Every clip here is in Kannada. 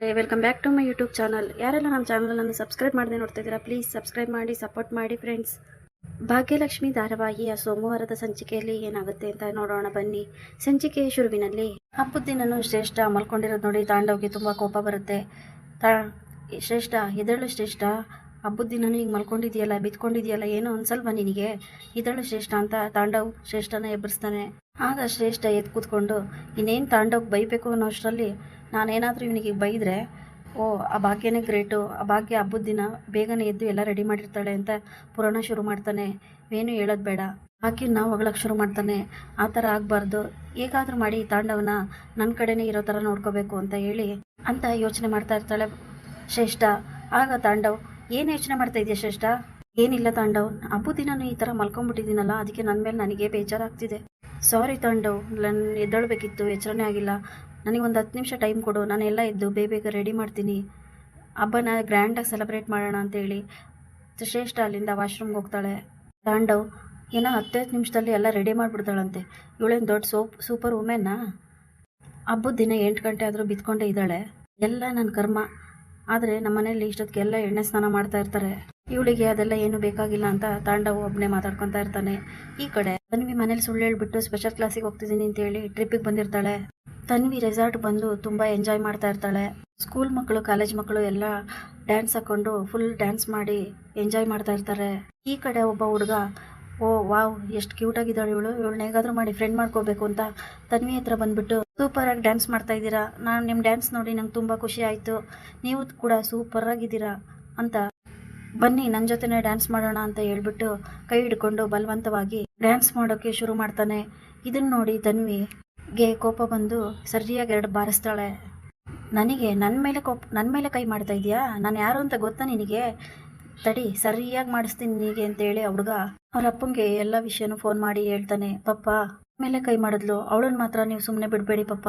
Welcome back to my YouTube channel ಯಾರೆಲ್ಲ ನಮ್ಮ ಚಾನಲನ್ನು ಸಬ್ಸ್ಕ್ರೈಬ್ ಮಾಡದೆ ನೋಡ್ತಾ ಇದ್ದೀರಾ ಪ್ಲೀಸ್ ಸಬ್ಸ್ಕ್ರೈಬ್ ಮಾಡಿ ಸಪೋರ್ಟ್ ಮಾಡಿ ಫ್ರೆಂಡ್ಸ್ ಭಾಗ್ಯಲಕ್ಷ್ಮಿ ಧಾರಾವಾಹಿಯ ಸೋಮವಾರದ ಸಂಚಿಕೆಯಲ್ಲಿ ಏನಾಗುತ್ತೆ ಅಂತ ನೋಡೋಣ ಬನ್ನಿ. ಸಂಚಿಕೆಯ ಶುರುವಿನಲ್ಲಿ ಹಬ್ಬದ ದಿನನು ಶ್ರೇಷ್ಠ ಮಲ್ಕೊಂಡಿರೋದು ನೋಡಿ ತಾಂಡವಿಗೆ ತುಂಬ ಕೋಪ ಬರುತ್ತೆ. ತಾ, ಶ್ರೇಷ್ಠ, ಎದಳು ಶ್ರೇಷ್ಠ ಹಬ್ಬದ ದಿನನೂ ಈಗ ಮಲ್ಕೊಂಡಿದ್ಯಲ್ಲ, ಬಿತ್ಕೊಂಡಿದ್ಯಲ್ಲ, ಏನೋ ಅನ್ಸಲ್ವ ನಿನಗೆ? ಇದಳು ಶ್ರೇಷ್ಠ ಅಂತ ತಾಂಡವ್ ಶ್ರೇಷ್ಠನ ಎಬ್ಬರಿಸ್ತಾನೆ ಆಗ ಶ್ರೇಷ್ಠ ಎದ್ದು ಕೂತ್ಕೊಂಡು, ಇನ್ನೇನು ತಾಂಡವ್ ಬೈಬೇಕು ಅನ್ನೋ ಅಷ್ಟರಲ್ಲಿ ನಾನೇನಾದರೂ ಇವನಿಗೆ ಬೈದರೆ, ಓ, ಆ ಭಾಗ್ಯನೇ ಗ್ರೇಟು, ಆ ಭಾಗ್ಯ ಹಬ್ಬದ ದಿನ ಬೇಗನೆ ಎದ್ದು ಎಲ್ಲ ರೆಡಿ ಮಾಡಿರ್ತಾಳೆ ಅಂತ ಪುರಾಣ ಶುರು ಮಾಡ್ತಾನೆ. ಏನು ಹೇಳೋದು ಬೇಡ. ಆಕೆ ನಾವು ಹೊಗಳಕ್ಕೆ ಶುರು ಮಾಡ್ತಾನೆ. ಆ ಥರ ಆಗಬಾರ್ದು. ಹೇಗಾದರೂ ಮಾಡಿ ತಾಂಡವನ ನನ್ನ ಕಡೆನೇ ಇರೋ ಥರ ನೋಡ್ಕೋಬೇಕು ಅಂತ ಹೇಳಿ ಅಂತ ಯೋಚನೆ ಮಾಡ್ತಾ ಇರ್ತಾಳೆ ಶ್ರೇಷ್ಠ. ಆಗ ತಾಂಡವ್ ಏನು ಯೋಚನೆ ಮಾಡ್ತಾ ಇದೆಯಾ ಶ್ರೇಷ್ಠ? ಏನಿಲ್ಲ ತಾಂಡವ್. ಹಬ್ಬದ ದಿನನೂ ಈ ಥರ ಮಲ್ಕೊಂಡ್ಬಿಟ್ಟಿದ್ದೀನಲ್ಲ ಅದಕ್ಕೆ ನನ್ನ ಮೇಲೆ ನನಗೆ ಬೇಜಾರಾಗ್ತಿದೆ. ಸಾರಿ ತಾಂಡವ್, ನಾನು ಎದ್ದೇಳ್ಬೇಕಿತ್ತು, ಎಚ್ಚರನೇ ಆಗಿಲ್ಲ. ನನಗೆ ಒಂದು ಹತ್ತು ನಿಮಿಷ ಟೈಮ್ ಕೊಡು, ನಾನು ಎಲ್ಲ ಎದ್ದು ಬೇಗ ರೆಡಿ ಮಾಡ್ತೀನಿ. ಹಬ್ಬನ ಗ್ರ್ಯಾಂಡಾಗಿ ಸೆಲೆಬ್ರೇಟ್ ಮಾಡೋಣ ಅಂತೇಳಿ ಶ್ರೇಷ್ಠ ಅಲ್ಲಿಂದ ವಾಶ್ರೂಮ್ಗೆ ಹೋಗ್ತಾಳೆ. ತಾಂಡವ್, ಏನೋ ಹತ್ತೈದು ನಿಮಿಷದಲ್ಲಿ ಎಲ್ಲ ರೆಡಿ ಮಾಡಿಬಿಡ್ತಾಳಂತೆ. ಇವಳೇನು ದೊಡ್ಡ ಸೋಪ್ ಸೂಪರ್ ವುಮೆನ್ನಾ ಹಬ್ಬದ ದಿನ ಎಂಟು ಗಂಟೆ ಆದರೂ ಬಿತ್ಕೊಂಡೇ ಇದ್ದಾಳೆ. ಎಲ್ಲ ನನ್ನ ಕರ್ಮ. ಆದರೆ ನಮ್ಮ ಮನೇಲಿ ಇಷ್ಟೊತ್ತಿಗೆಲ್ಲ ಎಣ್ಣೆ ಸ್ನಾನ ಮಾಡ್ತಾ ಇರ್ತಾರೆ. ಇವಳಿಗೆ ಅದೆಲ್ಲ ಏನು ಬೇಕಾಗಿಲ್ಲ ಅಂತ ತಾಂಡವು ಒಬ್ಬನೇ ಮಾತಾಡ್ಕೊತಾ ಇರ್ತಾನೆ. ಈ ಕಡೆ ತನ್ವಿ ಮನೇಲಿ ಸುಳ್ಳು ಹೇಳ್ಬಿಟ್ಟು ಸ್ಪೆಷಲ್ ಕ್ಲಾಸಿಗೆ ಹೋಗ್ತಿದ್ದೀನಿ ಟ್ರಿಪ್ಗೆ ಬಂದಿರ್ತಾಳೆ. ತನ್ವಿ ರೆಸಾರ್ಟ್ ಬಂದು ತುಂಬಾ ಎಂಜಾಯ್ ಮಾಡ್ತಾ ಇರ್ತಾಳೆ. ಸ್ಕೂಲ್ ಮಕ್ಕಳು ಕಾಲೇಜ್ ಮಕ್ಕಳು ಎಲ್ಲ ಡ್ಯಾನ್ಸ್ ಹಾಕೊಂಡು ಫುಲ್ ಡ್ಯಾನ್ಸ್ ಮಾಡಿ ಎಂಜಾಯ್ ಮಾಡ್ತಾ ಇರ್ತಾರೆ. ಈ ಕಡೆ ಒಬ್ಬ ಹುಡುಗ ಓ, ವಾವ್, ಎಷ್ಟು ಕ್ಯೂಟ್ ಆಗಿದ್ದಾಳೆ ಇವಳು. ಇವಳನ್ನ ಹೇಗಾದ್ರೂ ಮಾಡಿ ಫ್ರೆಂಡ್ ಮಾಡ್ಕೋಬೇಕು ಅಂತ ತನ್ವಿ ಹತ್ರ ಬಂದ್ಬಿಟ್ಟು ಸೂಪರ್ ಆಗಿ ಡ್ಯಾನ್ಸ್ ಮಾಡ್ತಾ ಇದ್ದೀರಾ? ನಾನು ನಿಮ್ಮ ಡ್ಯಾನ್ಸ್ ನೋಡಿ ನಂಗೆ ತುಂಬ ಖುಷಿ ಆಯಿತು. ನೀವು ಕೂಡ ಸೂಪರ್ ಆಗಿದ್ದೀರಾ? ಅಂತ ಬನ್ನಿ ನನ್ನ ಜೊತೆನೆ ಡ್ಯಾನ್ಸ್ ಮಾಡೋಣ ಅಂತ ಹೇಳ್ಬಿಟ್ಟು ಕೈ ಹಿಡ್ಕೊಂಡು ಬಲವಂತವಾಗಿ ಡ್ಯಾನ್ಸ್ ಮಾಡೋಕ್ಕೆ ಶುರು ಮಾಡ್ತಾನೆ. ಇದನ್ನು ನೋಡಿ ತನ್ವಿಗೆ ಕೋಪ ಬಂದು ಸರಿಯಾಗಿ ಎರಡು ಬಾರಿಸ್ತಾಳೆ. ನನಗೆ ನನ್ನ ಮೇಲೆ ಕೋಪ ನನ್ನ ಮೇಲೆ ಕೈ ಮಾಡ್ತಾ ಇದೆಯಾ? ನಾನು ಯಾರು ಅಂತ ಗೊತ್ತಾ ನಿನಗೆ? ತಡಿ, ಸರಿಯಾಗಿ ಮಾಡಿಸ್ತೀನಿ ನಿನಗೆ ಅಂತೇಳಿ ಆ ಹುಡುಗ ಅವ್ರ ಅಪ್ಪಂಗೆ ಎಲ್ಲ ವಿಷಯನೂ ಫೋನ್ ಮಾಡಿ ಹೇಳ್ತಾನೆ. ಪಪ್ಪ, ಮೇಲೆ ಕೈ ಮಾಡಿದ್ಲು. ಅವಳನ್ನ ಮಾತ್ರ ನೀವು ಸುಮ್ಮನೆ ಬಿಡಬೇಡಿ ಪಪ್ಪ.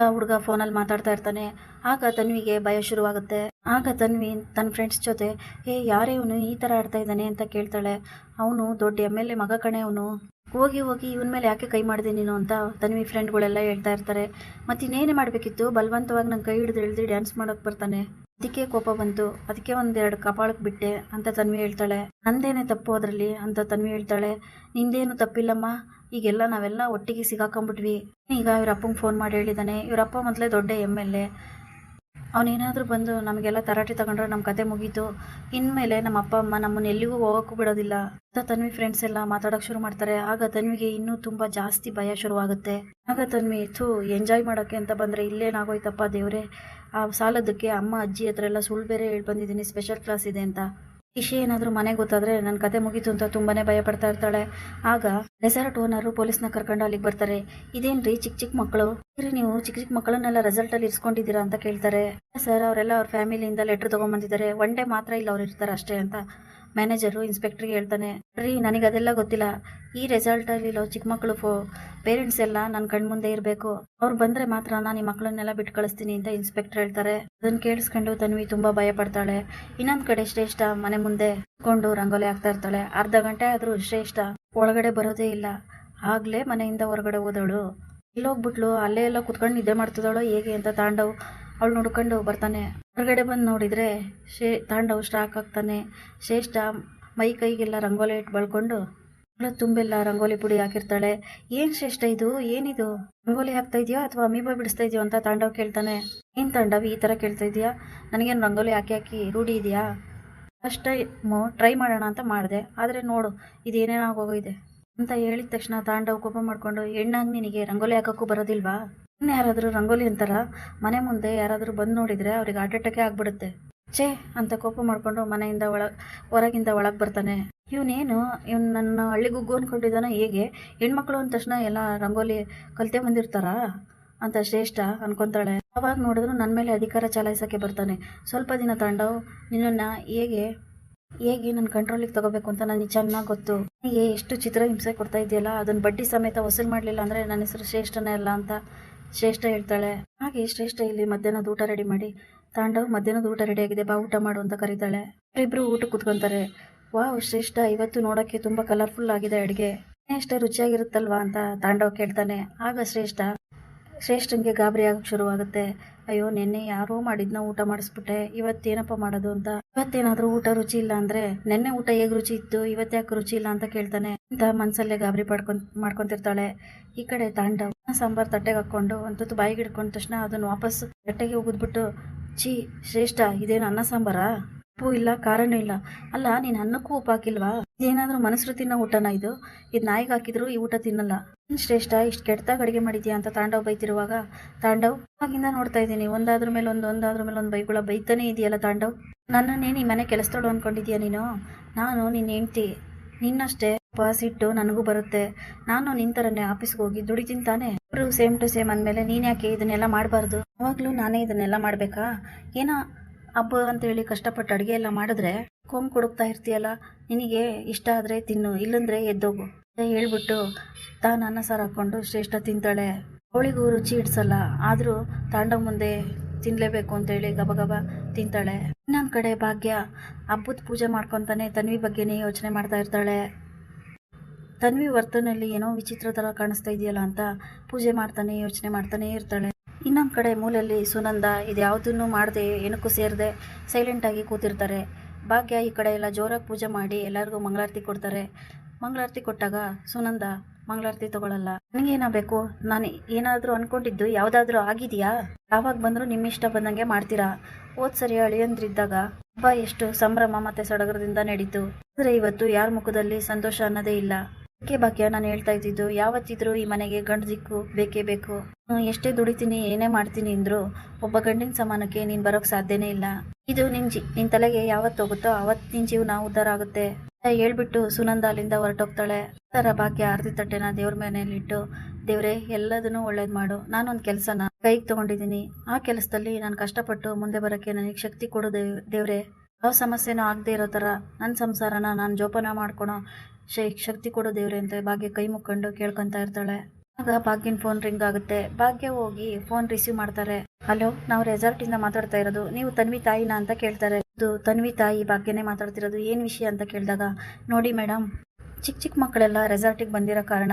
ಆ ಹುಡುಗ ಫೋನಲ್ಲಿ ಮಾತಾಡ್ತಾ ಇರ್ತಾನೆ. ಆಗ ತನ್ವಿಗೆ ಭಯ ಶುರುವಾಗುತ್ತೆ. ಆಗ ತನ್ವಿ ತನ್ನ ಫ್ರೆಂಡ್ಸ್ ಜೊತೆ, ಏ, ಯಾರೇ ಇವನು ಈ ಥರ ಆಡ್ತಾ ಇದ್ದಾನೆ? ಅಂತ ಕೇಳ್ತಾಳೆ. ಅವನು ದೊಡ್ಡ ಎಂ ಎಲ್ ಎ ಮಗ ಕಣೆ ಅವನು. ಹೋಗಿ ಹೋಗಿ ಇವನ ಮೇಲೆ ಯಾಕೆ ಕೈ ಮಾಡಿದೆ ನೀನು? ಅಂತ ತನ್ವಿ ಫ್ರೆಂಡ್ಗಳೆಲ್ಲ ಹೇಳ್ತಾ ಇರ್ತಾರೆ. ಮತ್ತು ಇನ್ನೇನೇ ಮಾಡಬೇಕಿತ್ತು? ಬಲವಂತವಾಗಿ ನನ್ನ ಕೈ ಹಿಡಿದು ಹಿಡಿದು ಡ್ಯಾನ್ಸ್ ಮಾಡೋಕೆ ಬರ್ತಾನೆ. ಅದಕ್ಕೆ ಕೋಪ ಬಂತು. ಅದಕ್ಕೆ ಒಂದೆರಡು ಕಪಾಳಕ್ಕೆ ಬಿಟ್ಟೆ. ಅಂತ ತನ್ವಿ ಹೇಳ್ತಾಳೆ. ನಂದೇನೆ ತಪ್ಪು ಅದರಲ್ಲಿ? ಅಂತ ತನ್ವಿ ಹೇಳ್ತಾಳೆ. ನಿಂದೇನು ತಪ್ಪಿಲ್ಲಮ್ಮ. ಈಗೆಲ್ಲ ನಾವೆಲ್ಲ ಒಟ್ಟಿಗೆ ಸಿಗಾಕೊಂಡ್ಬಿಟ್ವಿ. ಈಗ ಇವ್ರ ಅಪ್ಪಂಗೆ ಫೋನ್ ಮಾಡಿ ಹೇಳಿದ್ದಾನೆ ಇವರಪ್ಪ ಮೊದಲೇ ದೊಡ್ಡ ಎಂ ಎಲ್ ಎ. ಅವನೇನಾದರೂ ಬಂದು ನಮಗೆಲ್ಲ ತರಾಟೆ ತಗೊಂಡ್ರೆ ನಮ್ಮ ಕತೆ ಮುಗೀತು. ಇನ್ಮೇಲೆ ನಮ್ಮ ಅಪ್ಪ, ಅಮ್ಮ ನಮ್ಮನ್ನ ಎಲ್ಲಿಗೂ ಹೋಗೋಕ್ಕೂ ಬಿಡೋದಿಲ್ಲ. ಅಂತ ತನ್ವಿ ಫ್ರೆಂಡ್ಸ್ ಎಲ್ಲ ಮಾತಾಡೋಕೆ ಶುರು ಮಾಡ್ತಾರೆ. ಆಗ ತನ್ವಿಗೆ ಇನ್ನೂ ತುಂಬ ಜಾಸ್ತಿ ಭಯ ಶುರುವಾಗುತ್ತೆ. ಆಗ ತನ್ವಿ, ಥೂ ಎಂಜಾಯ್ ಮಾಡೋಕ್ಕೆ ಅಂತ ಬಂದರೆ ಇಲ್ಲೇನಾಗೋಯ್ತಪ್ಪ ದೇವ್ರೆ. ಆ ಸಾಲದಕ್ಕೆ ಅಮ್ಮ, ಅಜ್ಜಿ ಹತ್ರ ಎಲ್ಲ ಸುಳ್ಳು ಬೇರೆ ಹೇಳಿ ಬಂದಿದ್ದೀನಿ ಸ್ಪೆಷಲ್ ಕ್ಲಾಸ್ ಇದೆ ಅಂತ. ವಿಷಯ ಏನಾದರೂ ಮನೆಗೆ ಗೊತ್ತಾದರೆ ನನ್ನ ಕತೆ ಮುಗೀತು ಅಂತ ತುಂಬಾನೇ ಭಯ ಪಡ್ತಾ ಇರ್ತಾಳೆ. ಆಗ ರೆಸಾರ್ಟ್ ಓನರು ಪೊಲೀಸ್ನ ಕರ್ಕೊಂಡು ಅಲ್ಲಿಗೆ ಬರ್ತಾರೆ. ಇದೇನ್ರಿ ಚಿಕ್ಕ ಚಿಕ್ಕ ಮಕ್ಕಳು? ಸರಿ ನೀವು ಚಿಕ್ಕ ಚಿಕ್ಕ ಮಕ್ಕಳನ್ನೆಲ್ಲ ರೆಸಲ್ಟಲ್ಲಿ ಇರಿಸ್ಕೊಂಡಿದ್ದೀರಾ ಅಂತ ಕೇಳ್ತಾರೆ. ಸರ್, ಅವರೆಲ್ಲ ಅವ್ರ ಫ್ಯಾಮಿಲಿಯಿಂದ ಲೆಟ್ರ್ ತೊಗೊಂಬಂದಿದ್ದಾರೆ. ಒನ್ ಡೇ ಮಾತ್ರ ಇಲ್ಲ ಅವ್ರು ಇರ್ತಾರೆ ಅಷ್ಟೇ ಅಂತ. ಮ್ಯಾನೇಜರು, ಇನ್ಸ್ಪೆಕ್ಟ್ರಿಗೆ ಹೇಳ್ತಾನೆ, ರೀ ನನಗೆ ಅದೆಲ್ಲ ಗೊತ್ತಿಲ್ಲ. ಈ ರೆಸಾರ್ಟಲ್ಲಿರೋ ಚಿಕ್ಕ ಮಕ್ಕಳು ಫೋ, ಪೇರೆಂಟ್ಸ್ ಎಲ್ಲ ನನ್ನ ಕಣ್ಮುಂದೆ ಇರಬೇಕು. ಅವ್ರು ಬಂದರೆ ಮಾತ್ರ ನಾನು ಈ ಮಕ್ಕಳನ್ನೆಲ್ಲ ಬಿಟ್ಟು ಕಳಿಸ್ತೀನಿ ಅಂತ ಇನ್ಸ್ಪೆಕ್ಟರ್ ಹೇಳ್ತಾರೆ. ಅದನ್ನು ಕೇಳಿಸ್ಕೊಂಡು ತನ್ವಿ ತುಂಬ ಭಯ ಪಡ್ತಾಳೆ. ಇನ್ನೊಂದು ಕಡೆ ಶ್ರೇಷ್ಠ ಮನೆ ಮುಂದೆ ಕೊಂಡು ರಂಗೋಲಿ ಹಾಕ್ತಾ ಇರ್ತಾಳೆ. ಅರ್ಧ ಗಂಟೆ ಆದರೂ ಶ್ರೇಷ್ಠ ಒಳಗಡೆ ಬರೋದೇ ಇಲ್ಲ. ಆಗಲೇ ಮನೆಯಿಂದ ಹೊರಗಡೆ ಹೋದಳು. ಇಲ್ಲೋಗ್ಬಿಟ್ಲು. ಅಲ್ಲೇ ಎಲ್ಲ ಕುತ್ಕೊಂಡು ನಿದ್ದೆ ಮಾಡ್ತಿದ್ದಾಳೋ ಹೇಗೆ ಅಂತ ತಾಂಡವ್ ಅವಳು ನೋಡ್ಕೊಂಡು ಬರ್ತಾನೆ. ಹೊರಗಡೆ ಬಂದು ನೋಡಿದರೆ ಶೇ, ತಾಂಡವ್ ಸ್ಟಾಕ್ ಆಗ್ತಾನೆ. ಶ್ರೇಷ್ಠ ಮೈ ಕೈಗೆಲ್ಲ ರಂಗೋಲಿ ಇಟ್ಟು ಬಳ್ಕೊಂಡು ಅವಳು ತುಂಬೆಲ್ಲ, ರಂಗೋಲಿ ಪುಡಿ ಹಾಕಿರ್ತಾಳೆ. ಏನು ಶ್ರೇಷ್ಠ ಇದು? ಏನಿದು? ರಂಗೋಲಿ ಹಾಕ್ತಾ ಇದೆಯೋ ಅಥವಾ ಅಮೀಬಾ ಬಿಡಿಸ್ತಾ ಇದೆಯೋ ಅಂತ ತಾಂಡವ್ ಕೇಳ್ತಾನೆ. ಏನು ತಾಂಡವ್, ಈ ಥರ ಕೇಳ್ತಾ ಇದೆಯಾ? ನನಗೇನು ರಂಗೋಲಿ ಹಾಕಿ ಹಾಕಿ ರೂಢಿ ಇದೆಯಾ? ಫಸ್ಟ್ ಟೈಮು ಟ್ರೈ ಮಾಡೋಣ ಅಂತ ಮಾಡಿದೆ. ಆದರೆ ನೋಡು, ಇದೇನೇನಾಗೋಗಿದೆ? ಅಂತ ಹೇಳಿದ ತಕ್ಷಣ ತಾಂಡವ್ ಕೋಪ ಮಾಡಿಕೊಂಡು, ಹೆಣ್ಣಾಗಿ ನಿನಗೆ ರಂಗೋಲಿ ಹಾಕೋಕ್ಕೂ ಬರೋದಿಲ್ವಾ? ಯಾರಾದರೂ ರಂಗೋಲಿ ಅಂತಾರ, ಮನೆ ಮುಂದೆ ಯಾರಾದರೂ ಬಂದು ನೋಡಿದರೆ ಅವ್ರಿಗೆ ಹಾರ್ಟ್ ಅಟ್ಯಾಕೇ ಆಗ್ಬಿಡುತ್ತೆ. ಛೇ, ಅಂತ ಕೋಪ ಮಾಡಿಕೊಂಡು ಮನೆಯಿಂದ ಒಳ, ಹೊರಗಿಂದ ಒಳಗೆ ಬರ್ತಾನೆ. ಇವನೇನು, ಇವನು ನನ್ನ ಹಳ್ಳಿಗುಗ್ಗು ಅಂದ್ಕೊಂಡಿದ್ದಾನೋ ಹೇಗೆ? ಹೆಣ್ಮಕ್ಳು ಅಂದ ತಕ್ಷಣ ಎಲ್ಲ ರಂಗೋಲಿ ಕಲಿತೆ ಬಂದಿರ್ತಾರಾ? ಅಂತ ಶ್ರೇಷ್ಠ ಅನ್ಕೊಂತಾಳೆ. ಅವಾಗ ನೋಡಿದ್ರು ನನ್ನ ಮೇಲೆ ಅಧಿಕಾರ ಚಲಾಯಿಸೋಕ್ಕೆ ಬರ್ತಾನೆ. ಸ್ವಲ್ಪ ದಿನ ತಾಂಡವ್, ನಿನ್ನನ್ನು ಹೇಗೆ ಹೇಗೆ ನನ್ನ ಕಂಟ್ರೋಲಿಗೆ ತಗೋಬೇಕು ಅಂತ ನನಗೆ ಚೆನ್ನಾಗಿ ಗೊತ್ತು. ನನಗೆ ಎಷ್ಟು ಚಿತ್ರ ಹಿಂಸೆ ಕೊಡ್ತಾ ಇದೆಯಲ್ಲ ಅದನ್ನು ಬಡ್ಡಿ ಸಮೇತ ವಸೂಲು ಮಾಡಲಿಲ್ಲ ಅಂದರೆ ನನ್ನ ಹೆಸರು ಶ್ರೇಷ್ಠನೇ ಅಲ್ಲ ಅಂತ ಶ್ರೇಷ್ಠ ಹೇಳ್ತಾಳೆ. ಹಾಗೆ ಶ್ರೇಷ್ಠ ಇಲ್ಲಿ ಮಧ್ಯಾಹ್ನದ ಊಟ ರೆಡಿ ಮಾಡಿ, ತಾಂಡವ್ ಮಧ್ಯಾಹ್ನದ ಊಟ ರೆಡಿ ಆಗಿದೆ, ಬಾ ಊಟ ಮಾಡು ಅಂತ ಕರೀತಾಳೆ. ಇಬ್ರು ಊಟಕ್ಕೆ ಕುತ್ಕೊಂತಾರೆ. ವಾವ್, ಶ್ರೇಷ್ಠ, ಇವತ್ತು ನೋಡಕ್ಕೆ ತುಂಬಾ ಕಲರ್ಫುಲ್ ಆಗಿದೆ ಅಡುಗೆ. ಎಷ್ಟ ರುಚಿಯಾಗಿರುತ್ತಲ್ವಾ ಅಂತ ತಾಂಡವ್ ಕೇಳ್ತಾನೆ. ಆಗ ಶ್ರೇಷ್ಠ, ಶ್ರೇಷ್ಠನಿಗೆ ಗಾಬರಿ ಆಗಕ್ಕೆ ಶುರುವಾಗುತ್ತೆ. ಅಯ್ಯೋ, ನಿನ್ನೆ ಯಾರೋ ಮಾಡಿದ್ನ ಊಟ ಮಾಡಿಸ್ಬಿಟ್ಟೆ ಇವತ್ತೇನಪ್ಪ ಮಾಡೋದು ಅಂತ. ಇವತ್ತೇನಾದ್ರೂ ಊಟ ರುಚಿ ಇಲ್ಲ ಅಂದ್ರೆ ನೆನ್ನೆ ಊಟ ಹೇಗ್ ರುಚಿ ಇತ್ತು ಇವತ್ತ್ಯಾಕೆ ರುಚಿ ಇಲ್ಲ ಅಂತ ಕೇಳ್ತಾನೆ. ಅಂತ ಮನ್ಸಲ್ಲೇ ಗಾಬರಿ ಪಡ್ಕೊಂಡ್, ಮಾಡ್ಕೊಂತಿರ್ತಾಳೆ. ಈ ಕಡೆ ತಾಂಡವ್ ಸಾಂಬಾರ್ ತಟ್ಟೆಗೆ ಹಾಕೊಂಡು ಒಂದು ತುತ್ತು ಬಾಯಿಗೆ ಹಿಡ್ಕೊಂಡ ತಕ್ಷಣ ಅದನ್ನ ವಾಪಸ್ ತಟ್ಟೆಗೆ ಹೋಗಿದ್ಬಿಟ್ಟು ಛೀ, ಶ್ರೇಷ್ಠ, ಇದೇನು ಅನ್ನ ಸಾಂಬಾರಾ? ಉಪ್ಪು ಇಲ್ಲ ಕಾರಣ ಇಲ್ಲ. ಅಲ್ಲ, ನೀನ್ ಅನ್ನಕ್ಕೂ ಉಪ್ಪು ಹಾಕಿಲ್ವಾ? ಇದೇನಾದ್ರೂ ಮನಸ್ರು ತಿನ್ನೋ ಊಟನ ಇದು? ಇದ್ ನಾಯಿಗೆ ಹಾಕಿದ್ರು ಈ ಊಟ ತಿನ್ನಲ್ಲ. ಶ್ರೇಷ್ಠ, ಇಷ್ಟು ಕೆಟ್ಟದಾಗ ಅಡುಗೆ ಮಾಡಿದ್ಯಾ ಅಂತ ತಾಂಡವ್ ಬೈತಿರುವಾಗ? ತಾಂಡವ್ ಆಗಿಂದ ನೋಡ್ತಾ ಇದ್ದೀನಿ, ಒಂದಾದ್ರ ಮೇಲೆ ಒಂದು, ಒಂದಾದ್ರ ಮೇಲೆ ಒಂದು ಬೈಗುಳ ಬೈತಾನೆ ಇದೆಯಲ್ಲ ತಾಂಡವ್? ನನ್ನನ್ನೇನು ಈ ಮನೆ ಕೆಲಸದೋಡು ಅನ್ಕೊಂಡಿದ್ಯಾ ನೀನು? ನಾನು ನಿನ್ನ ಹೆಂಡ್ತಿ, ನಿನ್ನಷ್ಟೇ ಸಿಟ್ಟು ನನಗೂ ಬರುತ್ತೆ. ನಾನು ನಿನ್ನ ಥರನೇ ಆಫೀಸ್ಗೆ ಹೋಗಿ ದುಡಿತೀನಿ ತಾನೆ? ಇಬ್ರು ಸೇಮ್ ಟು ಸೇಮ್ ಅಂದಮೇಲೆ ನೀನು ಯಾಕೆ ಇದನ್ನೆಲ್ಲ ಮಾಡಬಾರ್ದು? ಅವಾಗಲೂ ನಾನೇ ಇದನ್ನೆಲ್ಲ ಮಾಡಬೇಕಾ? ಏನೋ ಹಬ್ಬ ಅಂತೇಳಿ ಕಷ್ಟಪಟ್ಟು ಅಡುಗೆ ಎಲ್ಲ ಮಾಡಿದ್ರೆ? ಕೋಮ್ ಕೊಡುಕ್ತಾ ಇರ್ತೀಯಲ್ಲ, ನಿನಗೆ ಇಷ್ಟ ಆದರೆ ತಿನ್ನು, ಇಲ್ಲಂದ್ರೆ ಎದ್ದೋಗು ಅಂತ ಹೇಳ್ಬಿಟ್ಟು ತಾನು ಅನ್ನ ಸಾರು ಹಾಕ್ಕೊಂಡು ಶ್ರೇಷ್ಠ ತಿಂತಾಳೆ. ಹೋಳಿಗೂ ರುಚಿ ಇಡ್ಸಲ್ಲ, ಆದರೂ ತಾಂಡ ಮುಂದೆ ತಿನ್ನಲೇಬೇಕು ಅಂತೇಳಿ ಗಬ ಗಬ ತಿಂತಾಳೆ. ಇನ್ನೊಂದು ಕಡೆ ಭಾಗ್ಯ ಹಬ್ಬದ ಪೂಜೆ ಮಾಡ್ಕೊತಾನೆ ತನ್ವಿ ಬಗ್ಗೆನೇ ಯೋಚನೆ ಮಾಡ್ತಾ ಇರ್ತಾಳೆ. ತನ್ವಿ ವರ್ತನಲ್ಲಿ ಏನೋ ವಿಚಿತ್ರ ಥರ ಕಾಣಿಸ್ತಾ ಇದೆಯಲ್ಲ ಅಂತ ಪೂಜೆ ಮಾಡ್ತಾನೆ, ಯೋಚನೆ ಮಾಡ್ತಾನೆ ಇರ್ತಾಳೆ. ಇನ್ನೊಂದು ಕಡೆ ಮೂಲೆಯಲ್ಲಿ ಸುನಂದ ಇದು ಯಾವುದನ್ನು ಮಾಡದೆ, ಏನಕ್ಕೂ ಸೇರದೆ ಸೈಲೆಂಟಾಗಿ ಕೂತಿರ್ತಾರೆ. ಭಾಗ್ಯ ಈ ಕಡೆ ಎಲ್ಲ ಜೋರಾಗಿ ಪೂಜೆ ಮಾಡಿ ಎಲ್ಲರಿಗೂ ಮಂಗಳಾರತಿ ಕೊಡ್ತಾರೆ. ಮಂಗಳಾರತಿ ಕೊಟ್ಟಾಗ ಸುನಂದ ಮಂಗಳಾರತಿ ತಗೊಳ್ಳಲ್ಲ ನನಗೇನಾಗಬೇಕು? ನಾನು ಏನಾದರೂ ಅನ್ಕೊಂಡಿದ್ದು ಯಾವುದಾದ್ರೂ ಆಗಿದೆಯಾ? ಯಾವಾಗ ಬಂದರೂ ನಿಮ್ಮ ಇಷ್ಟ ಬಂದಂಗೆ ಮಾಡ್ತೀರಾ? ಹೋದ್ ಸರಿ ಅಳಿಯಂದ್ರಿದ್ದಾಗ ಹಬ್ಬ ಎಷ್ಟು ಸಂಭ್ರಮ ಮತ್ತೆ ಸಡಗರದಿಂದ ನಡೀತು. ಆದರೆ ಇವತ್ತು ಯಾರ ಮುಖದಲ್ಲಿ ಸಂತೋಷ ಅನ್ನೋದೇ ಇಲ್ಲ. ಅದಕ್ಕೆ ಭಾಗ್ಯ ನಾನು ಹೇಳ್ತಾ ಇದ್ದಿದ್ದು, ಯಾವತ್ತಿದ್ರು ಈ ಮನೆಗೆ ಗಂಡದಿಕ್ಕು ಬೇಕೇ ಬೇಕು. ಎಷ್ಟೇ ದುಡಿತೀನಿ, ಏನೇ ಮಾಡ್ತೀನಿ ಅಂದ್ರು ಒಬ್ಬ ಗಂಡಿನ ಸಮಾನಕ್ಕೆ ನೀನು ಬರೋಕ್ ಸಾಧ್ಯನೇ ಇಲ್ಲ. ಇದು ನಿನ್ ಜಿ, ನಿನ್ ತಲೆಗೆ ಯಾವತ್ತು ಹೋಗುತ್ತೋ ಅವತ್ತು ನಿನ್ ಜೀವನ ಉದ್ಧಾರ ಆಗುತ್ತೆ. ಹೇಳ್ಬಿಟ್ಟು ಸುನಂದ ಅಲ್ಲಿಂದ ಹೊರಟೋಗ್ತಾಳೆ. ತರ ಭಾಗ್ಯ, ಆರತಿ ತಟ್ಟೆನ ದೇವ್ರ ಮನೆಯಲ್ಲಿಟ್ಟು ದೇವ್ರೆ, ಎಲ್ಲದನ್ನೂ ಒಳ್ಳೇದ್ ಮಾಡು. ನಾನೊಂದು ಕೆಲಸನ ಕೈಗೆ ತಗೊಂಡಿದ್ದೀನಿ. ಆ ಕೆಲಸದಲ್ಲಿ ನಾನು ಕಷ್ಟಪಟ್ಟು ಮುಂದೆ ಬರಕ್ಕೆ ನನಗೆ ಶಕ್ತಿ ಕೊಡು ದೇವ್, ದೇವ್ರೆ. ಯಾವ ಸಮಸ್ಯೆನೂ ಆಗದೆ ಇರೋ ತರ ನನ್ನ ಸಂಸಾರನ ನಾನು ಜೋಪಾನ ಮಾಡ್ಕೊಳೋ ಶೈ- ಶಕ್ತಿ ಕೊಡೋ ದೇವ್ರೆ ಅಂತ ಭಾಗ್ಯ ಕೈ ಮುಕ್ಕೊಂಡು ಕೇಳ್ಕೊಂತಾ ಇರ್ತಾಳೆ. ಆಗ ಭಾಗ್ಯನ ಫೋನ್ ರಿಂಗ್ ಆಗುತ್ತೆ. ಭಾಗ್ಯ ಹೋಗಿ ಫೋನ್ ರಿಸೀವ್ ಮಾಡ್ತಾರೆ. ಹಲೋ ನಾವು ರೆಸಾರ್ಟ್ ಇಂದ ಮಾತಾಡ್ತಾ ಇರೋದು. ನೀವು ತನ್ವಿ ತಾಯಿನ ಅಂತ ಕೇಳ್ತಾರೆ. ಇದು ತನ್ವಿ ತಾಯಿ ಭಾಗ್ಯನೇ ಮಾತಾಡ್ತಿರೋದು. ಏನ್ ವಿಷಯ ಅಂತ ಕೇಳಿದಾಗ, ನೋಡಿ ಮೇಡಮ್ ಚಿಕ್ಕ ಚಿಕ್ಕ ಮಕ್ಕಳೆಲ್ಲ ರೆಸಾರ್ಟಿಗೆ ಬಂದಿರೋ ಕಾರಣ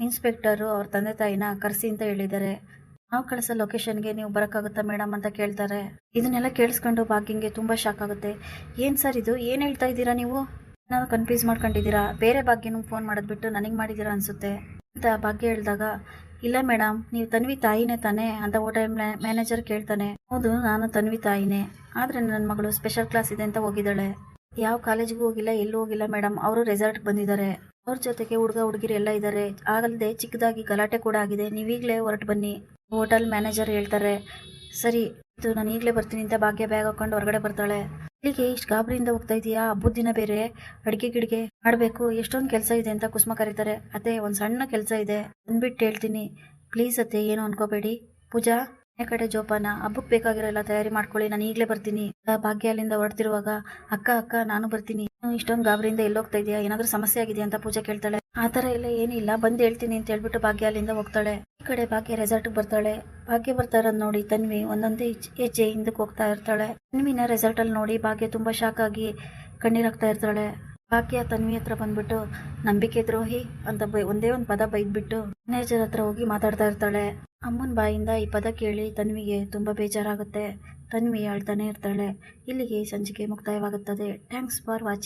ಇನ್ಸ್ಪೆಕ್ಟರು ಅವ್ರ ತಂದೆ ತಾಯಿನ ಕರೆಸಿ ಅಂತ ಹೇಳಿದ್ದಾರೆ. ನಾವು ಕಳಿಸೋ ಲೊಕೇಶನ್ಗೆ ನೀವು ಬರೋಕ್ಕಾಗುತ್ತಾ ಮೇಡಮ್ ಅಂತ ಕೇಳ್ತಾರೆ. ಇದನ್ನೆಲ್ಲ ಕೇಳಿಸ್ಕೊಂಡು ಭಾಗ್ಯಂಗೆ ತುಂಬಾ ಶಾಕ್ ಆಗುತ್ತೆ. ಏನ್ ಸರ್ ಇದು? ಏನ್ ಹೇಳ್ತಾ ಇದ್ದೀರಾ ನೀವು? ನಾನು ಕನ್ಫ್ಯೂಸ್ ಮಾಡ್ಕೊಂಡಿದ್ದೀರಾ? ಬೇರೆ ಭಾಗ್ಯನು ಫೋನ್ ಮಾಡಿದ್ಬಿಟ್ಟು ನನಗೆ ಮಾಡಿದ್ದೀರಾ ಅನ್ಸುತ್ತೆ? ಅಂತ ಭಾಗ್ಯ ಹೇಳಿದಾಗ, ಇಲ್ಲ ಮೇಡಮ್ ನೀವು ತನ್ವಿ ತಾಯಿನೇ ತಾನೆ? ಅಂತ ಹೋಟೆಲ್ ಮ್ಯಾನೇಜರ್ ಕೇಳ್ತಾನೆ. ಹೌದು, ನಾನು ತನ್ವಿ ತಾಯಿನೇ. ಆದ್ರೆ ನನ್ನ ಮಗಳು ಸ್ಪೆಷಲ್ ಕ್ಲಾಸ್ ಇದೆ ಅಂತ ಹೋಗಿದ್ದಾಳೆ. ಯಾವ ಕಾಲೇಜ್ಗೂ ಹೋಗಿಲ್ಲ, ಎಲ್ಲೂ ಹೋಗಿಲ್ಲ ಮೇಡಮ್ ಅವರು ರೆಸಾರ್ಟ್ಗೆ ಬಂದಿದ್ದಾರೆ. ಅವ್ರ ಜೊತೆಗೆ ಹುಡುಗ, ಹುಡುಗಿರು ಎಲ್ಲ ಇದ್ದಾರೆ ಆಗಲ್ಲದೆ ಚಿಕ್ಕದಾಗಿ ಗಲಾಟೆ ಕೂಡ ಆಗಿದೆ. ನೀವೀಗಲೇ ಹೊರಟು ಬನ್ನಿ. ಹೋಟೆಲ್ ಮ್ಯಾನೇಜರ್ ಹೇಳ್ತಾರೆ. ಸರಿ, ಇದು ನಾನು ಈಗಲೇ ಬರ್ತೀನಿ ಅಂತ ಭಾಗ್ಯ ಬ್ಯಾಗ್ ಹಾಕೊಂಡು ಹೊರಗಡೆ ಬರ್ತಾಳೆ. ಇಲ್ಲಿಗೆ ಇಷ್ಟು ಗಾಬರಿಯಿಂದ ಹೋಗ್ತಾ ಇದೀಯಾ? ಹಬ್ಬದ ದಿನ ಬೇರೆ. ಅಡಿಗೆ ಗಿಡಿಗೆ ಮಾಡಬೇಕು. ಎಷ್ಟೊಂದು ಕೆಲಸ ಇದೆ ಅಂತ ಕುಸುಮ ಕರೀತಾರೆ. ಅತ್ತೆ, ಒಂದು ಸಣ್ಣ ಕೆಲಸ ಇದೆ. ಅಂದ್ಬಿಟ್ಟು ಹೇಳ್ತೀನಿ. ಪ್ಲೀಸ್ ಅತ್ತೆ, ಏನು ಅನ್ಕೋಬೇಡಿ. ಪೂಜಾ? ಮನೆ ಕಡೆ ಜೋಪಾನ ಹಬ್ಬಕ್ಕೆ ಬೇಕಾಗಿರೋಲ್ಲ ತಯಾರಿ ಮಾಡ್ಕೊಳ್ಳಿ, ನಾನು ಈಗಲೇ ಬರ್ತೀನಿ. ಭಾಗ್ಯ ಅಲ್ಲಿಂದ ಹೊರಡ್ತಿರುವಾಗ ಅಕ್ಕ ಅಕ್ಕ, ನಾನು ಬರ್ತೀನಿ. ಇಷ್ಟೊಂದು ಗಾಬರಿಯಿಂದ ಎಲ್ಲೋಗ್ತಾ ಇದೆಯಾ? ಏನಾದ್ರೂ ಸಮಸ್ಯೆ ಆಗಿದೆಯಾ ಅಂತ ಪೂಜಾ ಕೇಳ್ತಾಳೆ. ಆ ಥರ ಎಲ್ಲ ಏನಿಲ್ಲ ಬಂದು ಹೇಳ್ತೀನಿ ಅಂತ ಹೇಳ್ಬಿಟ್ಟು ಭಾಗ್ಯ ಅಲ್ಲಿಂದ ಹೋಗ್ತಾಳೆ. ಈ ಕಡೆ ಭಾಗ್ಯ ರೆಸಾರ್ಟ್ಗೆ ಬರ್ತಾಳೆ. ಭಾಗ್ಯ ಬರ್ತಾ ಇರೋದ್ ನೋಡಿ ತನ್ವಿ ಒಂದೊಂದೇ ಹೆಜ್ಜೆ- ಹಿಂದಕ್ಕೆ ಹೋಗ್ತಾ ಇರ್ತಾಳೆ. ತನ್ವಿನ ರೆಸಾರ್ಟ್ ಅಲ್ಲಿ ನೋಡಿ ಭಾಗ್ಯ ತುಂಬಾ ಶಾಕ್ ಆಗಿ ಕಣ್ಣೀರಾಗ್ತಾ ಇರ್ತಾಳೆ. ಭಾಗ್ಯ ತನ್ವಿ ಹತ್ರ ಬಂದ್ಬಿಟ್ಟು, ನಂಬಿಕೆ ದ್ರೋಹಿ ಅಂತ ಒಂದೇ ಒಂದು ಪದ ಬೈದ್ಬಿಟ್ಟು ಮ್ಯಾನೇಜರ್ ಹತ್ರ ಹೋಗಿ ಮಾತಾಡ್ತಾ ಇರ್ತಾಳೆ. ಅಮ್ಮನ ಬಾಯಿಂದ ಈ ಪದ ಕೇಳಿ ತನ್ವಿಗೆ ತುಂಬಾ ಬೇಜಾರಾಗುತ್ತೆ. ತನ್ವಿ ಅಳ್ತಾನೆ ಇರ್ತಾಳೆ. ಇಲ್ಲಿಗೆ ಸಂಚಿಕೆ ಮುಕ್ತಾಯವಾಗುತ್ತದೆ. Thanks for watching